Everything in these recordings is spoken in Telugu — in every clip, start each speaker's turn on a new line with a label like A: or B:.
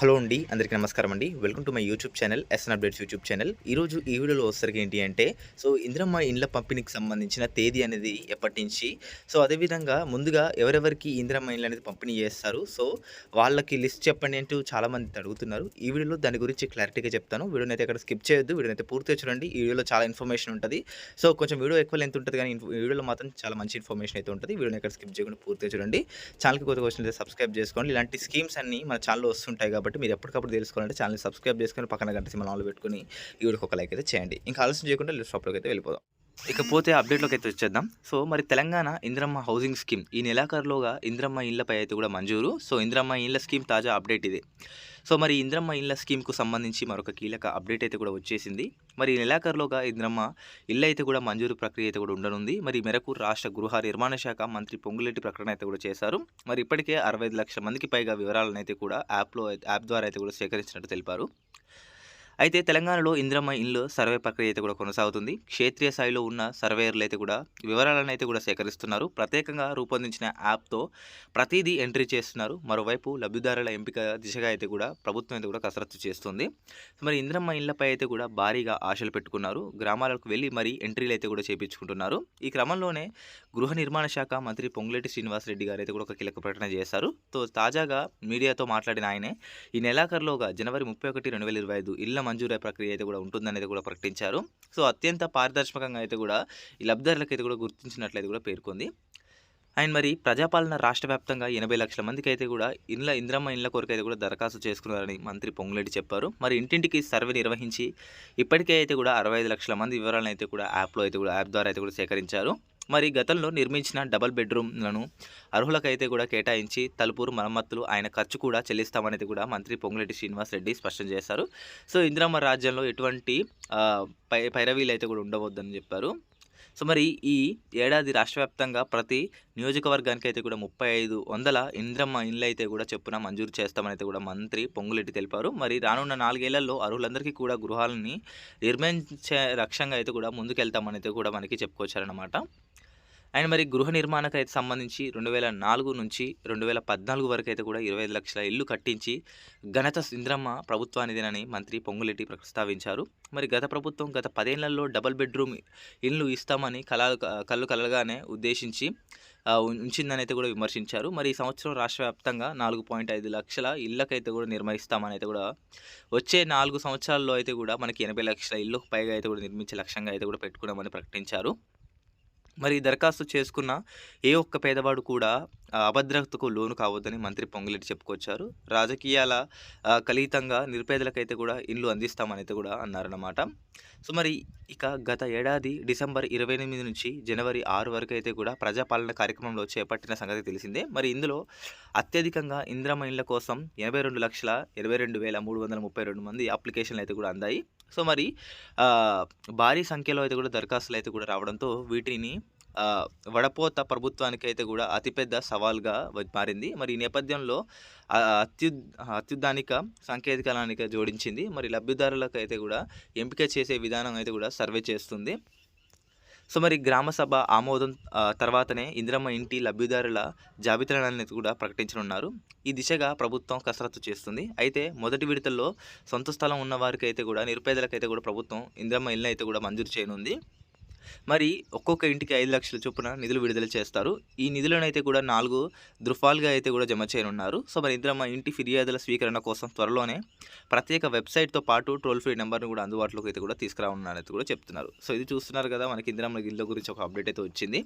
A: హలో అండి అందరికీ నమస్కారం అండి. Welcome to my YouTube channel SN updates YouTube channel ఈరోజు ఈ వీడియోలో వచ్చేసరికి ఏంటి అంటే సో ఇందిరమ్మ ఇండ్ల పంపిణీకి సంబంధించిన తేదీ అనేది ఎప్పటి నుంచి సో అదేవిధంగా ముందుగా ఎవరెవరికి ఇందిరమ్మ ఇండ్లు అనేది పంపిణీ చేస్తారు సో వాళ్ళకి లిస్ట్ చెప్పండి అంటూ చాలామంది అడుగుతున్నారు. ఈ వీడియోలో దాని గురించి క్లారిటీగా చెప్తాను. వీడియోని అయితే అక్కడ స్కిప్ చేయొద్దు వీడియోని అయితే పూర్తిగా చూడండి. ఈ వీడియోలో చాలా ఇన్ఫర్మేషన్ ఉంటుంది. సో కొంచెం వీడియో ఎక్కువ లెంత్ ఉంటుంది కానీ వీడియోలో మాత్రం చాలా మంచి ఇన్ఫర్మేషన్ అయితే ఉంటుంది. వీడియోని ఎక్కడ స్కిప్ చేయకుండా పూర్తిగా చూడండి. ఛానల్కి కొత్త క్వశ్చన్ అయితే సబ్స్క్రైబ్ చేసుకోండి. ఇలాంటి స్కీమ్స్ అన్ని మన ఛానల్లో వస్తుంటాయి కాబట్టి మీరు ఎప్పటికప్పుడు తెలుసుకోవాలంటే ఛానల్ సబ్స్క్రైబ్ చేసుకొని పక్కన గంట సినిమా ఆన్లో పెట్టుకొని ఈ వీడియోకి ఒక లైక్ అయితే చేయండి. ఇంకా ఆలస్యం చేయకుండా లిస్ట్ అయితే వెళ్ళిపోదాం. ఇకపోతే అప్డేట్లోకి అయితే వచ్చేద్దాం. సో మరి తెలంగాణ ఇంద్రమ్మ హౌసింగ్ స్కీమ్. ఈ నెలాఖరులోగా ఇంద్రమ్మ ఇళ్ళపై అయితే కూడా మంజూరు. సో ఇంద్రమ్మ ఇళ్ళ స్కీమ్ తాజా అప్డేట్ ఇది. సో మరి ఇంద్రమ్మ ఇళ్ళ స్కీమ్కు సంబంధించి మరొక కీలక అప్డేట్ అయితే కూడా వచ్చేసింది. మరి ఈ నెలాఖరులోగా ఇంద్రమ్మ ఇల్లు అయితే కూడా మంజూరు ప్రక్రియ అయితే కూడా ఉండనుంది. మరి మేరకు రాష్ట్ర గృహ నిర్మాణ శాఖ మంత్రి పొంగులేటి ప్రకటన అయితే కూడా చేశారు. మరి ఇప్పటికే అరవై లక్షల మందికి పైగా వివరాలను అయితే కూడా యాప్లో యాప్ ద్వారా అయితే కూడా సేకరించినట్టు తెలిపారు. అయితే తెలంగాణలో ఇంద్రమ్మ ఇల్లు సర్వే ప్రక్రియ అయితే కూడా కొనసాగుతుంది. క్షేత్రీయ స్థాయిలో ఉన్న సర్వేయర్లు అయితే కూడా వివరాలను అయితే కూడా సేకరిస్తున్నారు. ప్రత్యేకంగా రూపొందించిన యాప్తో ప్రతిదీ ఎంట్రీ చేస్తున్నారు. మరోవైపు లబ్ధిదారుల ఎంపిక దిశగా అయితే కూడా ప్రభుత్వం అయితే కూడా కసరత్తు చేస్తుంది. మరి ఇంద్రమ్మ ఇళ్ళపై అయితే కూడా భారీగా ఆశలు పెట్టుకున్నారు. గ్రామాలకు వెళ్ళి మరి ఎంట్రీలు అయితే కూడా చేపించుకుంటున్నారు. ఈ క్రమంలోనే గృహ నిర్మాణ శాఖ మంత్రి పొంగులేటి శ్రీనివాసరెడ్డి గారు అయితే కూడా ఒక కీలక ప్రకటన చేశారు. తో తాజాగా మీడియాతో మాట్లాడిన ఆయనే ఈ నెలాఖరులోగా జనవరి ముప్పై ఒకటి రెండు వేల ఇరవై ఐదు ఇళ్ళ మంజూరు ప్రక్రియ అయితే కూడా ఉంటుందనేది కూడా ప్రకటించారు. సో అత్యంత పారదర్శకంగా అయితే కూడా ఈ లబ్ధిదారులకు అయితే కూడా గుర్తించినట్లయితే కూడా పేర్కొంది. అండ్ మరి ప్రజాపాలన రాష్ట్ర వ్యాప్తంగా ఎనభై లక్షల మందికి అయితే కూడా ఇండ్ల ఇంద్రమ్మ ఇండ్ల కొరకు అయితే కూడా దరఖాస్తు చేసుకున్నారని మంత్రి పొంగులేటి చెప్పారు. మరి ఇంటింటికి సర్వే నిర్వహించి ఇప్పటికే అయితే కూడా అరవై ఐదు లక్షల మంది వివరాలను అయితే కూడా యాప్లో అయితే కూడా యాప్ ద్వారా అయితే కూడా సేకరించారు. మరి గతంలో నిర్మించిన డబల్ బెడ్రూమ్లను అర్హులకైతే కూడా కేటాయించి తలుపురు మరమ్మతులు ఆయన ఖర్చు కూడా చెల్లిస్తామనేది కూడా మంత్రి పొంగులేటి శ్రీనివాస్ రెడ్డి స్పష్టం చేశారు. సో ఇందిరామ రాజ్యంలో ఎటువంటి పై పైరవీలు అయితే కూడా ఉండవద్దని చెప్పారు. సో మరి ఈ ఏడాది రాష్ట్రవ్యాప్తంగా ప్రతి నియోజకవర్గానికి అయితే కూడా ముప్పై ఐదు వందల ఇంద్రమ్మ ఇండ్లు అయితే కూడా చెప్పున మంజూరు చేస్తామని కూడా మంత్రి పొంగులెట్టి తెలిపారు. మరి రానున్న నాలుగేళ్ళలో అర్హులందరికీ కూడా గృహాలని నిర్మించే లక్ష్యంగా అయితే కూడా ముందుకెళ్తామని అయితే కూడా మనకి చెప్పుకొచ్చారన్నమాట. అండ్ మరి గృహ నిర్మాణకు అయితే సంబంధించి రెండు వేల నాలుగు నుంచి రెండు వేల పద్నాలుగు వరకు అయితే కూడా ఇరవై ఐదు లక్షల ఇల్లు కట్టించి ఘనత ఇంద్రమ్మ ప్రభుత్వానిదేనని మంత్రి పొంగులెట్టి ప్రస్తావించారు. మరి గత ప్రభుత్వం గత పదేళ్ళలో డబుల్ బెడ్రూమ్ ఇల్లు ఇస్తామని కళ కళ్ళు కలగానే ఉద్దేశించి ఉంచిందని అయితే కూడా విమర్శించారు. మరి ఈ సంవత్సరం రాష్ట్ర వ్యాప్తంగా నాలుగు పాయింట్ ఐదు లక్షల ఇళ్ళకైతే కూడా నిర్మిస్తామని అయితే కూడా వచ్చే నాలుగు సంవత్సరాల్లో అయితే కూడా మనకి ఎనభై లక్షల ఇల్లు పైగా అయితే కూడా నిర్మించే లక్ష్యంగా అయితే కూడా పెట్టుకున్నామని ప్రకటించారు. మరి దరఖాస్తు చేసుకున్న ఏ ఒక్క పేదవాడు కూడా అభద్రతకు లోను కావద్దని మంత్రి పొంగులేటి చెప్పుకొచ్చారు. రాజకీయాల కలితంగా నిరుపేదలకైతే కూడా ఇల్లు అందిస్తామని అయితే కూడా అన్నారన్నమాట. సో మరి ఇక గత ఏడాది డిసెంబర్ ఇరవై ఎనిమిది నుంచి జనవరి ఆరు వరకు అయితే కూడా ప్రజాపాలన కార్యక్రమంలో చేపట్టిన సంగతి తెలిసిందే. మరి ఇందులో అత్యధికంగా ఇంద్రమ ఇళ్ళ కోసం ఎనభై రెండు లక్షల ఇరవై రెండు వేల మూడు వందల ముప్పై రెండు మంది అప్లికేషన్లు అయితే కూడా అందాయి. సో మరి భారీ సంఖ్యలో అయితే కూడా దరఖాస్తులు అయితే కూడా రావడంతో వీటిని వడపోత ప్రభుత్వానికి అయితే కూడా అతిపెద్ద సవాల్గా మారింది. మరి ఈ నేపథ్యంలో అత్యు అత్యుద్ధానిక సాంకేతికలానికి జోడించింది. మరి లబ్ధిదారులకు అయితే కూడా ఎంపిక చేసే విధానం అయితే కూడా సర్వే చేస్తుంది. సో మరి గ్రామ సభ ఆమోదం తర్వాతనే ఇందిరమ్మ ఇంటి లబ్ధిదారుల జాబితాలను కూడా ప్రకటించనున్నారు. ఈ దిశగా ప్రభుత్వం కసరత్తు చేస్తుంది. అయితే మొదటి విడతల్లో సొంత స్థలం ఉన్న వారికి అయితే కూడా నిరుపేదలకైతే కూడా ప్రభుత్వం ఇందిరమ్మ ఇల్లు అయితే కూడా మంజూరు చేయనుంది. మరి ఒక్కొక్క ఇంటికి ఐదు లక్షల చొప్పున నిధులు విడుదల చేస్తారు. ఈ నిధులను అయితే కూడా నాలుగు దృఫాలుగా అయితే కూడా జమ చేయనున్నారు. సో మరి ఇంద్రమ్మ ఇంటి ఫిర్యాదుల స్వీకరణ కోసం త్వరలోనే ప్రత్యేక వెబ్సైట్తో పాటు టోల్ ఫ్రీ నెంబర్ను కూడా అందుబాటులోకి అయితే కూడా తీసుకురానున్నారని కూడా చెప్తున్నారు. సో ఇది చూస్తున్నారు కదా మనకి ఇంద్రమ్మ ఇళ్ళ గురించి ఒక అప్డేట్ అయితే వచ్చింది.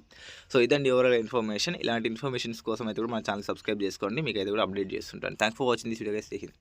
A: సో ఇదండి ఓవరాల్ ఇన్ఫర్మేషన్ ఇలాంటి ఇన్ఫర్మేషన్స్ కోసం అయితే కూడా మన ఛానల్ సబ్స్క్రైబ్ చేసుకోండి. మీకు అయితే కూడా అప్డేట్ చేస్తుంటాను. Thank for watching this video guys